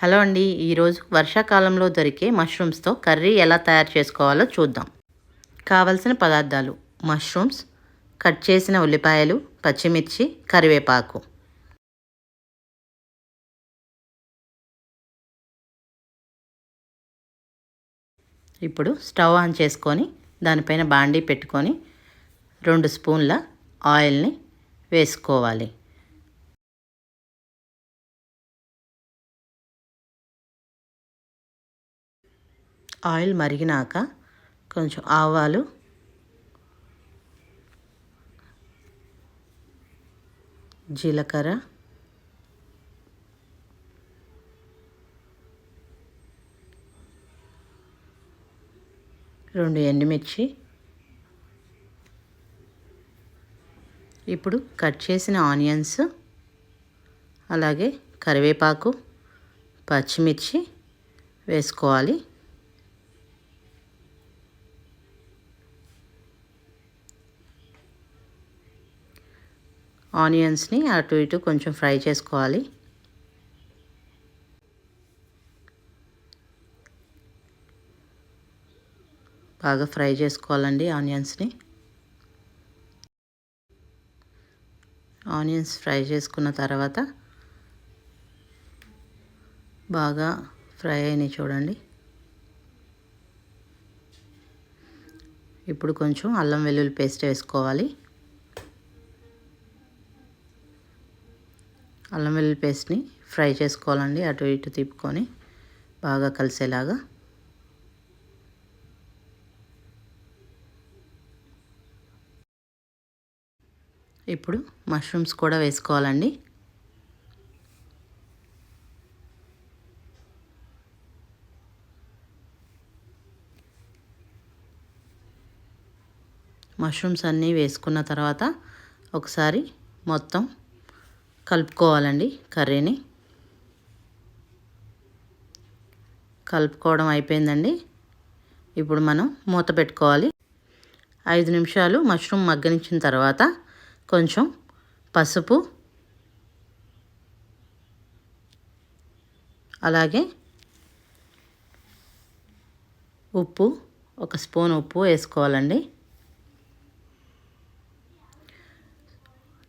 Hello అండి ఈరోజు వర్షాకాలంలో దొరికే మష్రూమ్స్తో కర్రీ ఎలా తయారు చేసుకోవాలో చూద్దాం. కావలసిన పదార్థాలు మష్రూమ్స్ కట్ చేసిన ఉల్లిపాయలు పచ్చిమిర్చి కరివేపాకు. ఇప్పుడు స్టవ్ ఆన్ చేసుకొని దానిపైన బాండీ పెట్టుకొని రెండు స్పూన్ల ఆయిల్ని వేసుకోవాలి. ఆయిల్ మరిగినాక కొంచెం ఆవాలు జీలకర్ర రెండు ఎండుమిర్చి. ఇప్పుడు కట్ చేసిన ఆనియన్స్ అలాగే కరివేపాకు పచ్చిమిర్చి వేసుకోవాలి. ఆనియన్స్ని అటు ఇటు కొంచెం ఫ్రై చేసుకోవాలి. బాగా ఫ్రై చేసుకోవాలండి ఆనియన్స్ని. ఆనియన్స్ ఫ్రై చేసుకున్న తర్వాత బాగా ఫ్రై అయినాయి చూడండి. ఇప్పుడు కొంచెం అల్లం వెల్లుల్లి పేస్ట్ వేసుకోవాలి. అల్లం వెల్లుల్లి పేస్ట్ని ఫ్రై చేసుకోవాలండి. అటు ఇటు తిప్పుకొని బాగా కలిసేలాగా. ఇప్పుడు మష్రూమ్స్ కూడా వేసుకోవాలండి. మష్రూమ్స్ అన్నీ వేసుకున్న తర్వాత ఒకసారి మొత్తం కలుపుకోవాలండి కర్రీని. కలుపుకోవడం అయిపోయిందండి. ఇప్పుడు మనం మూత పెట్టుకోవాలి. ఐదు నిమిషాలు మష్రూమ్ మగ్గనించిన తర్వాత కొంచెం పసుపు అలాగే ఉప్పు ఒక స్పూన్ ఉప్పు వేసుకోవాలండి.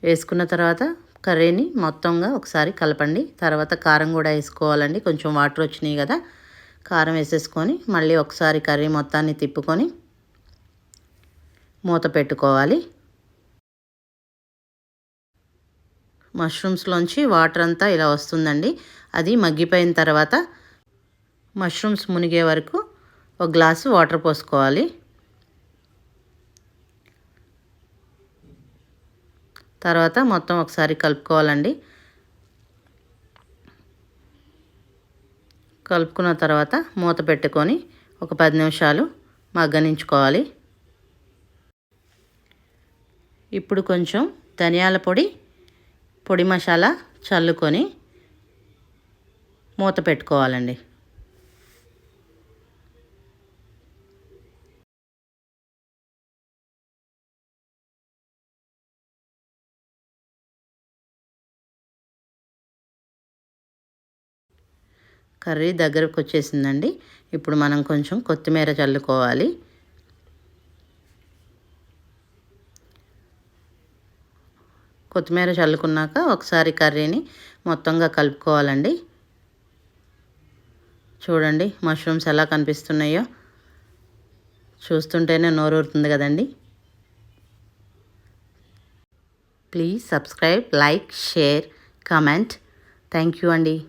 వేసుకున్న తర్వాత కర్రీని మొత్తంగా ఒకసారి కలపండి. తర్వాత కారం కూడా వేసుకోవాలండి. కొంచెం వాటర్ వచ్చినాయి కదా. కారం వేసేసుకొని మళ్ళీ ఒకసారి కర్రీ మొత్తాన్ని తిప్పుకొని మూత పెట్టుకోవాలి. మష్రూమ్స్లోంచి వాటర్ అంతా ఇలా వస్తుందండి. అది మగ్గిపోయిన తర్వాత మష్రూమ్స్ మునిగే వరకు ఒక గ్లాసు వాటర్ పోసుకోవాలి. తర్వాత మొత్తం ఒకసారి కలుపుకోవాలండి. కలుపుకున్న తర్వాత మూత పెట్టుకొని ఒక పది నిమిషాలు మగ్గనించుకోవాలి. ఇప్పుడు కొంచెం ధనియాల పొడి పొడి మసాలా చల్లుకొని మూత పెట్టుకోవాలండి. కర్రీ దగ్గరకు వచ్చేసిందండి ఇప్పుడు మనం కొంచెం కొత్తిమీర చల్లుకోవాలి. కొత్తిమీర చల్లుకున్నాక ఒకసారి కర్రీని మొత్తంగా కలుపుకోవాలండి. చూడండి మష్రూమ్స్ ఎలా కనిపిస్తున్నాయో. చూస్తుంటేనే నోరూరుతుంది కదండి. Please subscribe like share comment. Thank you అండి.